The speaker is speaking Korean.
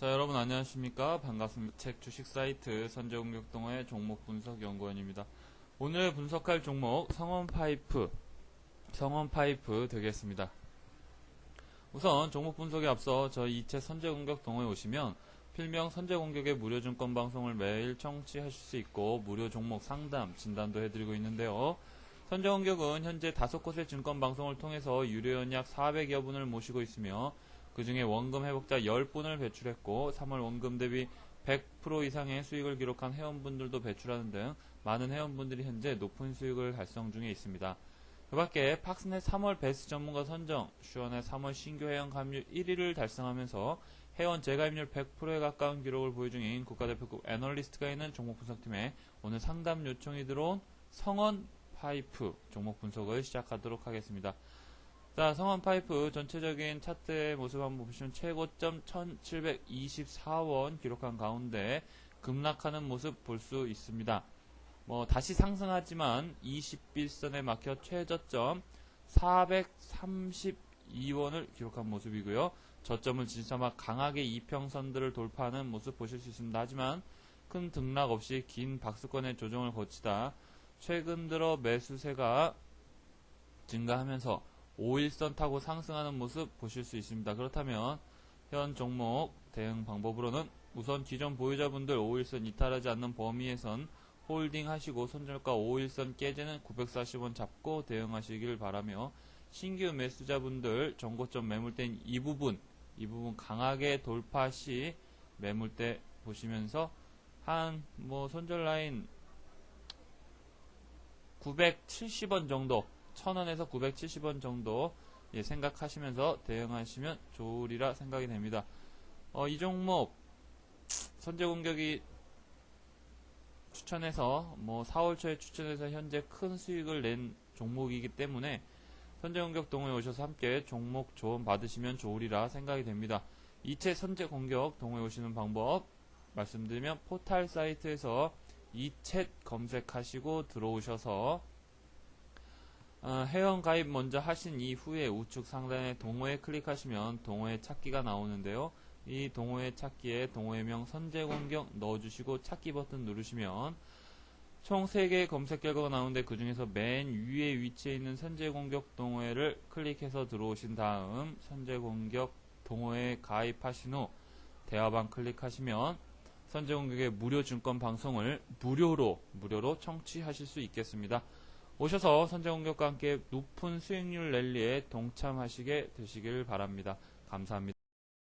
자, 여러분 안녕하십니까? 반갑습니다. 책 주식 사이트 선제공격동의 종목 분석 연구원입니다. 오늘 분석할 종목 성원 파이프, 성원 파이프 되겠습니다. 우선 종목 분석에 앞서 저희 이책 선제공격동호에 오시면 필명 선제공격의 무료 증권 방송을 매일 청취하실 수 있고 무료 종목 상담, 진단도 해드리고 있는데요. 선제공격은 현재 다섯 곳의 증권 방송을 통해서 유료 연 약 400여 분을 모시고 있으며 그 중에 원금 회복자 10분을 배출했고 3월 원금 대비 100% 이상의 수익을 기록한 회원분들도 배출하는 등 많은 회원분들이 현재 높은 수익을 달성 중에 있습니다. 그 밖에 팍스넷 3월 베스트 전문가 선정, 슈원의 3월 신규 회원 가입률 1위를 달성하면서 회원 재가입률 100%에 가까운 기록을 보유 중인 국가대표급 애널리스트가 있는 종목 분석팀에 오늘 상담 요청이 들어온 성원 파이프 종목 분석을 시작하도록 하겠습니다. 자, 성원 파이프 전체적인 차트의 모습 한번 보시면 최고점 1724원 기록한 가운데 급락하는 모습 볼 수 있습니다. 뭐 다시 상승하지만 21선에 막혀 최저점 432원을 기록한 모습이고요. 저점을 진짜막 강하게 이평선들을 돌파하는 모습 보실 수 있습니다. 하지만 큰 등락 없이 긴 박스권의 조정을 거치다 최근 들어 매수세가 증가하면서 5일선 타고 상승하는 모습 보실 수 있습니다. 그렇다면 현 종목 대응 방법으로는 우선 기존 보유자분들 5일선 이탈하지 않는 범위에선 홀딩 하시고 손절가 5일선 깨지는 940원 잡고 대응하시길 바라며 신규 매수자분들 정고점 매물대인 이 부분 이 부분 강하게 돌파 시 매물대 보시면서 한 뭐 손절 라인 970원 정도 1000원에서 970원 정도 예, 생각하시면서 대응하시면 좋으리라 생각이 됩니다. 어, 이 종목 선제 공격이 추천해서 뭐 4월 초에 추천해서 현재 큰 수익을 낸 종목이기 때문에 선제 공격 동호회 오셔서 함께 종목 조언 받으시면 좋으리라 생각이 됩니다. 이체 선제 공격 동호회 오시는 방법 말씀드리면 포탈 사이트에서 이챗 검색하시고 들어오셔서 어, 회원 가입 먼저 하신 이후에 우측 상단에 동호회 클릭하시면 동호회 찾기가 나오는데요. 이 동호회 찾기에 동호회명 선제공격 넣어주시고 찾기 버튼 누르시면 총 3개의 검색 결과가 나오는데 그 중에서 맨 위에 위치해 있는 선제공격 동호회를 클릭해서 들어오신 다음 선제공격 동호회 가입하신 후 대화방 클릭하시면 선제공격의 무료 증권 방송을 무료로 무료로 청취하실 수 있겠습니다. 오셔서 선제 공격과 함께 높은 수익률 랠리에 동참하시게 되시길 바랍니다. 감사합니다.